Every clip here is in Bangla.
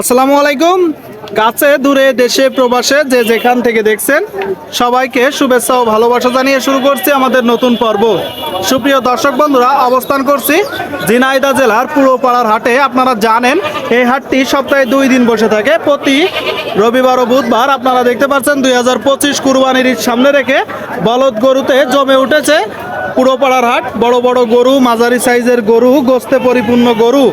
আসসালামু আলাইকুম। কাছে, দূরে, দেশে, প্রবাসে যে যেখান থেকে দেখছেন, সবাইকে শুভেচ্ছা ও ভালোবাসা জানিয়ে শুরু করছি আমাদের নতুন পর্ব। সুপ্রিয় দর্শক বন্ধুরা, অবস্থান করছি ঝিনাইদা জেলার পুরোপাড়ার হাটে। আপনারা জানেন, এই হাটটি সপ্তাহে দুই দিন বসে থাকে। প্রতি রবিবার ও বুধবার আপনারা দেখতে পাচ্ছেন, দুই হাজার পঁচিশ কুরবানির সামনে রেখে বলদ গরুতে জমে উঠেছে। পুরোপাড়ার হাট, বড় বড় গরু, মাঝারি সাইজের গরু, গোস্তে পরিপূর্ণ গরু।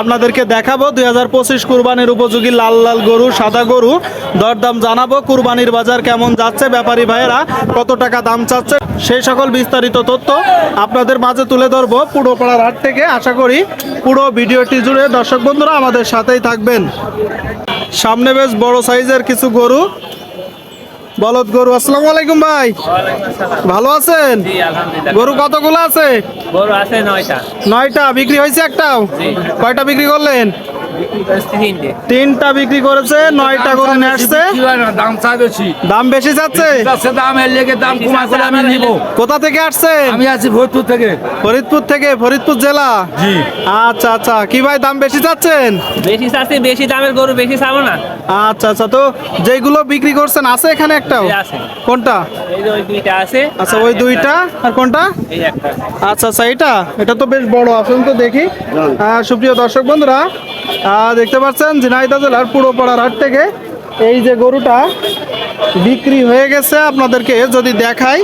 আপনাদেরকে দেখাবো দুই হাজার পঁচিশ কুরবানির উপযোগী লাল লাল গরু, সাদা গরু। দরদাম জানাব কুরবানির বাজার কেমন যাচ্ছে, ব্যাপারী ভাইয়েরা কত টাকা দাম চাচ্ছে, সেই সকল বিস্তারিত তথ্য আপনাদের মাঝে তুলে ধরবো পুরোপাড়ার হাট থেকে। আশা করি পুরো ভিডিওটি জুড়ে দর্শক বন্ধুরা আমাদের সাথেই থাকবেন। সামনে বেশ বড় সাইজের কিছু গরু বলদ গরু আসসালামু আলাইকুম ভাই। ভালো আছেন? গরু কতগুলো আছে? গরু আছে নয়টা। নয়টা বিক্রি হয়েছে একটাও। কয়টা বিক্রি করলেন? তিনটে তিনটা বিক্রি করেছে নয়টা গরু নিয়ে আসছে দাম চাই বেশি দাম বেশি যাচ্ছে? যাচ্ছে দাম এর লেগে দাম কমা করে আমি নিব কোথা থেকে আসছেন আমি আছি ভোজপুর থেকে ফরিদপুর থেকে ফরিদপুর জেলা? জি। আচ্ছা আচ্ছা। কি ভাই দাম বেশি যাচ্ছেন বেশি চাচ্ছি বেশি দামের গরু বেশি চাবো না। আচ্ছা আচ্ছা। তো যেগুলো বিক্রি করছেন আছে এখানে একটাও? কোনটা? এই যে ওই দুইটা আছে। আচ্ছা ওই দুইটা। আর কোনটা? এই একটা। আচ্ছা আচ্ছা। এটা? এটা তো বেশ বড় আসুন তো দেখি। সুপ্রিয় দর্শক বন্ধুরা দেখতে পাচ্ছেন ঝিনাইদহ জেলার পুরোপাড়ার হাট থেকে এই যে গরুটা বিক্রি হয়ে গেছে আপনাদেরকে যদি দেখাই।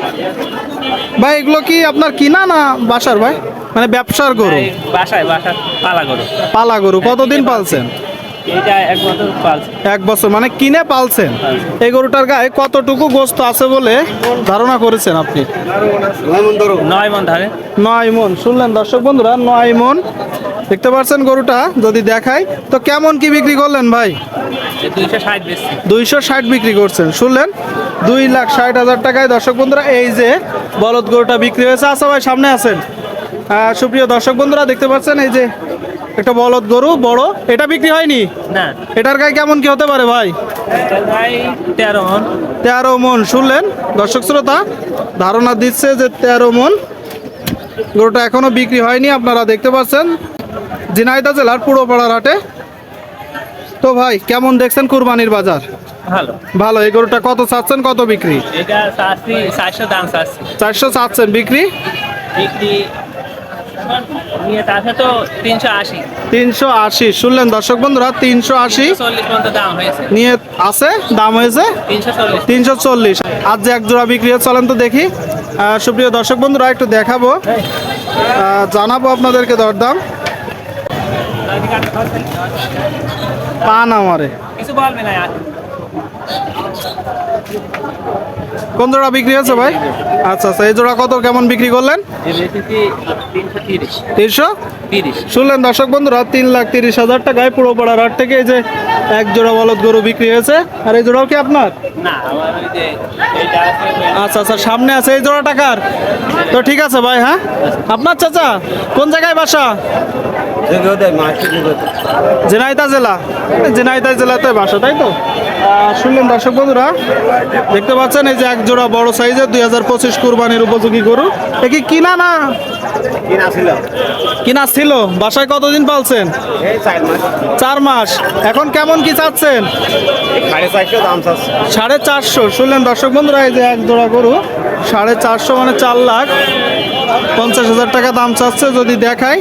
ভাই এগুলো কি আপনার কিনা না বাসার ভাই? মানে ব্যবসার গরু? বাসায় বাসা পালা গরু। পালা গরু। কতদিন পালছেন? এক বছর মানে কিনে পালছেন? এই গরুটার গায়ে কতটুকু গোস্ত আছে বলে ধারণা করেছেন আপনি? নয় মন। শুনলেন দর্শক বন্ধুরা নয় মন দেখতে পাচ্ছেন গরুটা যদি দেখাই। তো কেমন কি বিক্রি করলেন ভাই? দুইশো ষাট বিক্রি করছেন। শুনলেন? দুই লাখ ষাট হাজার টাকায় দর্শক বন্ধুরা এই যে বলদ গরুটা বিক্রি হয়েছে। আচ্ছা ভাই সামনে আছেন। সুপ্রিয় দর্শক বন্ধুরা দেখতে পাচ্ছেন এই যে একটা বলদ গরু বড়। এটা বিক্রি হয়নি? না। এটার গায়ে কেমন কি হতে পারে ভাই? ভাই তেরো মন। তেরো মন। শুনলেন? দর্শক শ্রোতা ধারণা দিচ্ছে যে তেরো মন। গরুটা এখনও বিক্রি হয়নি আপনারা দেখতে পাচ্ছেন। ঝিনাইদহ জেলার পুরোপাড়ার হাটে। তো ভাই কেমন দেখছেন কুরবানির বাজার? ভালো। ভালো এই গরুটা কত চাচ্ছেন কত বিক্রি? এটা চাচ্ছি চারশো দাম চাচ্ছি। চারশো চাচ্ছেন বিক্রি? তো তিনশো আশি। শুনলেন দর্শক বন্ধুরা তিনশো আশি দাম নিয়ে আছে দাম হয়েছে? তিনশো চল্লিশ। আজ যে এক জোড়া বিক্রি চলেন তো দেখি। সুপ্রিয় দর্শক বন্ধুরা একটু দেখাবো। জানাব আপনাদেরকে দরদাম। পান আমারে। কিছু বলবে না কোন জোড়া বিক্রি হয়েছে ভাই? আচ্ছা আচ্ছা এই জোড়া কত কেমন বিক্রি করলেন? তিনশো? শুনলেন দর্শক বন্ধুরা তিন লাখ তিরিশ হাজার টাকায় পুরো পাড়ার হাট থেকে এই যে এক জোড়া বলদ গরু বিক্রি হয়েছে। আর এই জোড়াও কি আপনার? আচ্ছা আচ্ছা সামনে আছে এই জোড়া টাকার তো ঠিক আছে ভাই হ্যাঁ? আপনার চাচা কোন জায়গায় বাসা? জেনাইতা জেলা। জেনাইতা জেলাতে বাসা তাই তো? শুনলেন দর্শক বন্ধুরা দেখতে পাচ্ছেন এই যে এক জোড়া বড় সাইজের দুই হাজার পঁচিশ কুরবানির উপযোগী গরু। এ কি কিনা না? কিনা ছিল। বাসায় কতদিন পালছেন? চার মাস। এখন কেমন কি চাচ্ছেন? সাড়ে চারশো শুনলেন দর্শক বন্ধুরা এই যে এক জোড়া গরু সাড়ে চারশো মানে চার লাখ। পঞ্চাশ হাজার টাকা দাম চাচ্ছে যদি দেখায়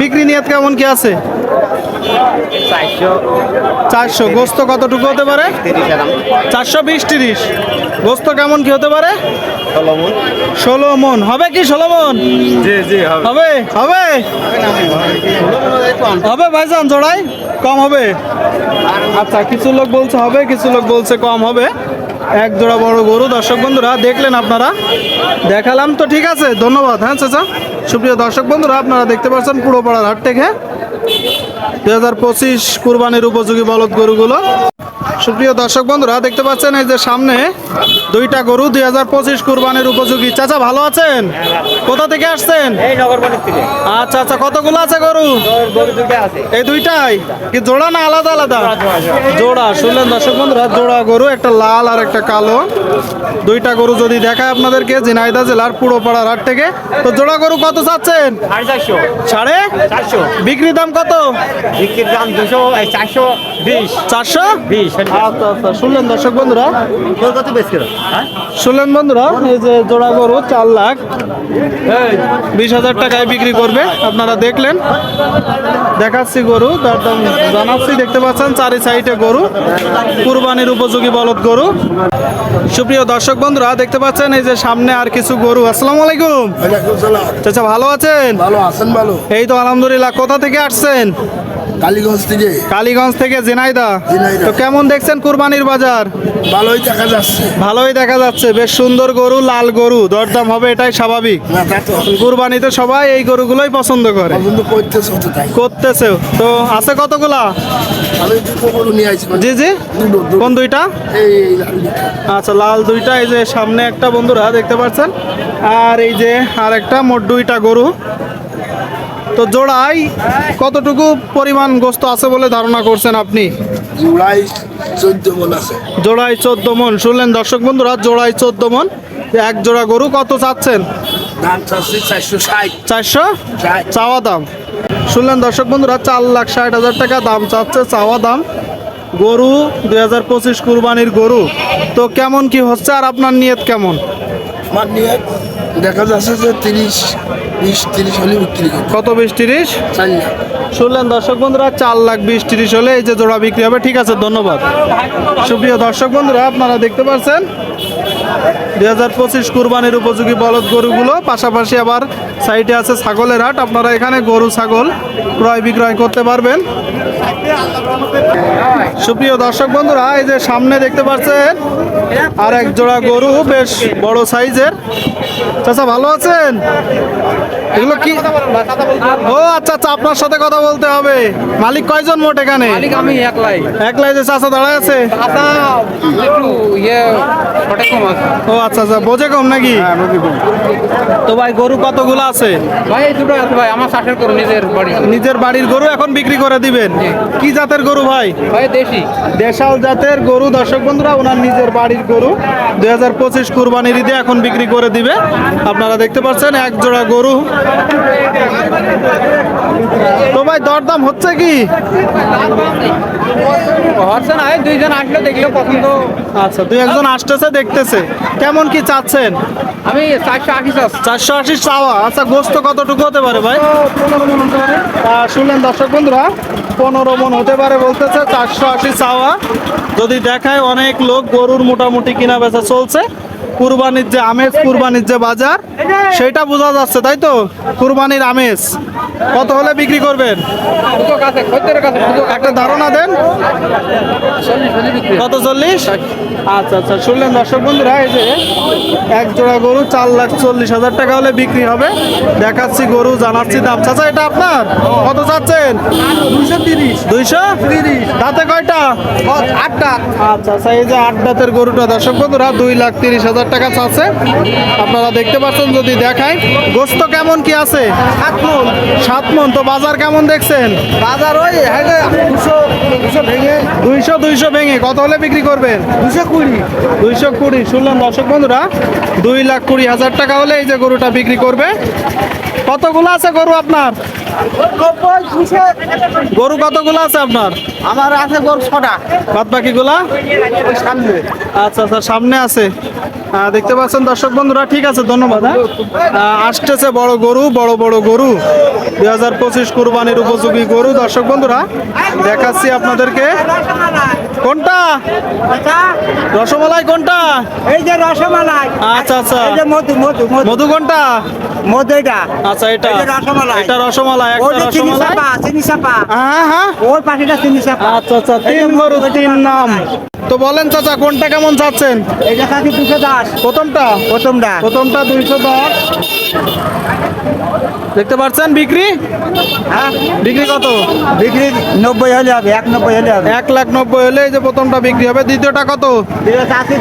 বিক্রি নিয়ত কেমন কি আছে? চারশো। গোস্ত কতটুকু হতে পারে? চারশো বিশ তিরিশ। গোস্ত কেমন কি হতে পারে? ষোলো মন। হবে কি ষোলো মন? জি জি হবে। হবে? হবে? ভাইজান জোড়াই? কম হবে? আচ্ছা কিছু লোক বলছে হবে কিছু লোক বলছে কম হবে। এক জোড়া বড় গরু। দর্শক বন্ধুরা দেখলেন আপনারা? দেখালাম তো ঠিক আছে। ধন্যবাদ। হ্যাঁ চাচা? সুপ্রিয় দর্শক বন্ধুরা আপনারা দেখতে পাচ্ছেন পুরো পাড়ার হাট থেকে। দু হাজার পঁচিশ কুরবানির উপযোগী বলদ গরুগুলো। সুপ্রিয় দর্শক বন্ধুরা দেখতে পাচ্ছেন এই যে সামনে দুইটা গরু দুই হাজার পঁচিশ কুরবানির উপযোগী। চাচা ভালো আছেন? কোথা থেকে আসছেন? আচ্ছা আচ্ছা কতগুলো আছে গরু? এই দুইটাই? কি জোড়া না আলাদা আলাদা? জোড়া শুনলেন দর্শক বন্ধুরা জোড়া গরু একটা লাল আর একটা কালো। দুইটা গরু যদি দেখায় আপনাদেরকে ঝিনাইদা জেলার পুরোপাড়ার হাট থেকে। তো জোড়া গরু কত চাচ্ছেন? সাড়ে চারশো। সাড়ে? চারশো। বিক্রি দাম কত? বিক্রির দাম দুশো চারশো বিশ। চারশো? বিশ। আচ্ছা আচ্ছা শুনলেন দর্শক বন্ধুরা? হ্যাঁ? শুনলেন বন্ধুরা এই যে জোড়া গরু চার লাখ। বিশ হাজার টাকায় বিক্রি করবে আপনারা দেখলেন। দেখাচ্ছি গরু তার দাম জানাচ্ছি দেখতে পাচ্ছেন চারি সাইডে গরু কুরবানির উপযোগী বলদ গরু। সুপ্রিয় দর্শক বন্ধুরা দেখতে পাচ্ছেন এই যে সামনে আর কিছু গরু। আসসালামু আলাইকুম। চাচা ভালো আছেন? ভালো আছেন ভালো। এই তো আলহামদুলিল্লাহ কোথা থেকে আসছেন? কালীগঞ্জ থেকে। কালীগঞ্জ থেকে জেনাইদা। তো কেমন দেখছেন কুরবানির বাজার? ভালোই দেখা যাচ্ছে। ভালোই দেখা যাচ্ছে বেশ সুন্দর গরু লাল গরু দরদাম হবে এটাই স্বাভাবিক। কুরবানিতে সবাই এই গরুগুলোই পছন্দ করে। করতেছে তো আছে কতগুলা? জি জি। কোন দুইটা। আচ্ছা লাল দুইটা এই যে সামনে একটা বন্ধুরা দেখতে পাচ্ছেন। আর এই যে আর একটা মোট দুইটা গরু। তো জোড়াই কতটুকু পরিমাণ গোস্ত আছে বলে ধারণা করছেন আপনি? জোড়াই চোদ্দ মন আছে। জোড়াই চোদ্দ মন। শুনলেন দর্শক বন্ধুরা জোড়াই চোদ্দ মন। এক জোড়া গরু কত চাচ্ছেন? চারশো চাওয়া দাম। শুনলেন দর্শক বন্ধুরা চার লাখ ষাট হাজার টাকা দাম চাচ্ছে চাওয়া দাম। গরু দুই হাজার পঁচিশ কুরবানির গরু। তো কেমন কি হচ্ছে আর আপনার নিয়ত কেমন? আমার নিয়ে দেখা যাচ্ছে যে তিরিশ বিশ তিরিশ হলে বিক্রি কত বিশ তিরিশ? চার লাখ। শুনলেন দর্শক বন্ধুরা চার লাখ বিশ তিরিশ হলে এই যে জোড়া বিক্রি হবে। ঠিক আছে ধন্যবাদ। সুপ্রিয় দর্শক বন্ধুরা আপনারা দেখতে পাচ্ছেন দুই হাজার পঁচিশ কুরবানির উপযোগী বলদ গরুগুলো পাশাপাশি আবার সাইডে আছে ছাগলের হাট। আপনারা এখানে গরু ছাগল ক্রয় বিক্রয় করতে পারবেন। সুপ্রিয় দর্শক বন্ধুরা এই যে সামনে দেখতে পাচ্ছেন আর এক জোড়া গরু বেশ বড় সাইজের। চাচা ভালো আছেন? এগুলো কি? ও আচ্ছা আচ্ছা আপনার সাথে কথা বলতে হবে। মালিক কয়জন মোট এখানে? আমি একলাই। একলাই যে চাচা দাঁড়ায় আছে? একটু ইয়ে কম আছে। ও আচ্ছা আচ্ছা বোঝে কম নাকি? তো ভাই গরু কতগুলো আছে? ভাই এই দুটো আছে ভাই আমার চাষের করো নিজের বাড়ি। নিজের বাড়ির গরু এখন বিক্রি করে দিবেন? কি জাতের গরু ভাই? ভাই দেশি। দেশাল জাতের গরু দর্শক বন্ধুরা ওনার নিজের বাড়ির গরু দুই হাজার পঁচিশ কুরবানির ঈদে এখন বিক্রি করে দিবে। আপনারা দেখতে পাচ্ছেন এক জোড়া গরু। ভাই দরদাম হচ্ছে কি? হচ্ছে না দুইজন আসলে দেখলে পছন্দ। আচ্ছা দুই একজন আসতেছে দেখতেছে। কেমন কি চাচ্ছেন? আমি চারশো আশি চারশো আশি চাওয়া। আচ্ছা গোস্ত কতটুকু হতে পারে ভাই? শুনলেন দর্শক বন্ধুরা পনেরো মন হতে পারে বলতেছে চারশো আশি চাওয়া। যদি দেখায় অনেক লোক গরুর মোটামুটি কিনা বেচা চলছে। কুরবানির যে আমেজ কুরবানির যে বাজার সেটা বোঝা যাচ্ছে তাই তো? কুরবানির আমেজ। কত হলে বিক্রি করবেন? একটা ধারণা দেন। কত চল্লিশ? আচ্ছা আচ্ছা শুনলেন দর্শক বন্ধুরা এই যে এক জোড়া গরু চার লাখ চল্লিশ হাজার টাকা হলে বিক্রি হবে। দেখাচ্ছি গরু জানাচ্ছি দাম। চাচা এটা আপনার? কত চাচ্ছেন? দুইশো তিরিশ। দুইশো? তিরিশ। দাঁতে কয়টা? আটটা। আচ্ছা আচ্ছা এই যে আট দাঁতের গরুটা দর্শক বন্ধুরা দুই লাখ তিরিশ হাজার টাকা চাচ্ছে। আপনারা দেখতে পাচ্ছেন যদি দেখায় গোস্ত কেমন কি আছে? সাত মন। সাত মন। তো বাজার কেমন দেখছেন? বাজার ওই দুশো দুশো ভেঙে। দুইশো দুইশো ভেঙে। কত হলে বিক্রি করবেন? দুশো কুড়ি। দুইশো কুড়ি। শুনলাম দর্শক বন্ধুরা দুই লাখ কুড়ি হাজার টাকা হলে এই যে গরুটা বিক্রি করবে। কতগুলো আছে গরু আপনার? গরু কতগুলো আছে আপনার? আমার আছে গরু ছটা। বাদ বাকিগুলা সামনে। আচ্ছা আচ্ছা সামনে আছে। দেখতে পাচ্ছেন দর্শক বন্ধুরা ঠিক আছে ধন্যবাদ হ্যাঁ? আসতেছে বড় গরু বড় বড় গরু। দুই হাজার পঁচিশ কুরবানির উপযোগী গরু। দর্শক বন্ধুরা দেখাচ্ছি আপনাদেরকে। কোনটা? রসমালাই কোনটা? এই যে রসমালাই। আচ্ছা আচ্ছা। এই যে মধু মধু মধু। কোনটা? মধু এটা। আচ্ছা এটা। রসমালাই। এটা রসমালাই একটা রসমালাই। চিনি চাপা হ্যাঁ হ্যাঁ। ওই পাখিটা চিনি চাপা আচ্ছা আচ্ছা তিন গরু তিন নাম। তো বলেন চাচা কোনটা কেমন চাচ্ছেন? এটা খাকি দুশো দাস প্রথমটা? প্রথমটা। প্রথমটা দুইশো দশ। দেখতে পাচ্ছেন বিক্রি? হ্যাঁ বিক্রি কত? বিক্রি নব্বই হলে হবে এক নব্বই হলে হবে। এক লাখ নব্বই হলে এই যে প্রথমটা বিক্রি হবে দ্বিতীয়টা কত?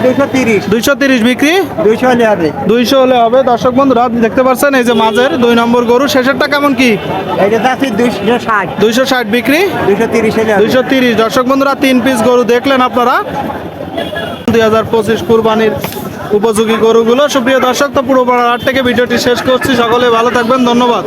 দুশো তিরিশ। দুইশো তিরিশ বিক্রি? দুইশো হলে হবে। দুইশো হলে হবে। দর্শক বন্ধুরা দেখতে পাচ্ছেন এই যে মাঝের দুই নম্বর গরু শেষেরটা কেমন কি? এটা দুশো ষাট। দুইশো ষাট বিক্রি? দুশো তিরিশ হলে দুইশো তিরিশ। দর্শক বন্ধুরা তিন পিস গরু দেখলেন আপনারা। দুই হাজার পঁচিশ কুরবানির উপযোগী গরুগুলো। সুপ্রিয় দর্শক, তো পুরো হাট থেকে ভিডিওটি শেষ করছি। সকলে ভালো থাকবেন, ধন্যবাদ।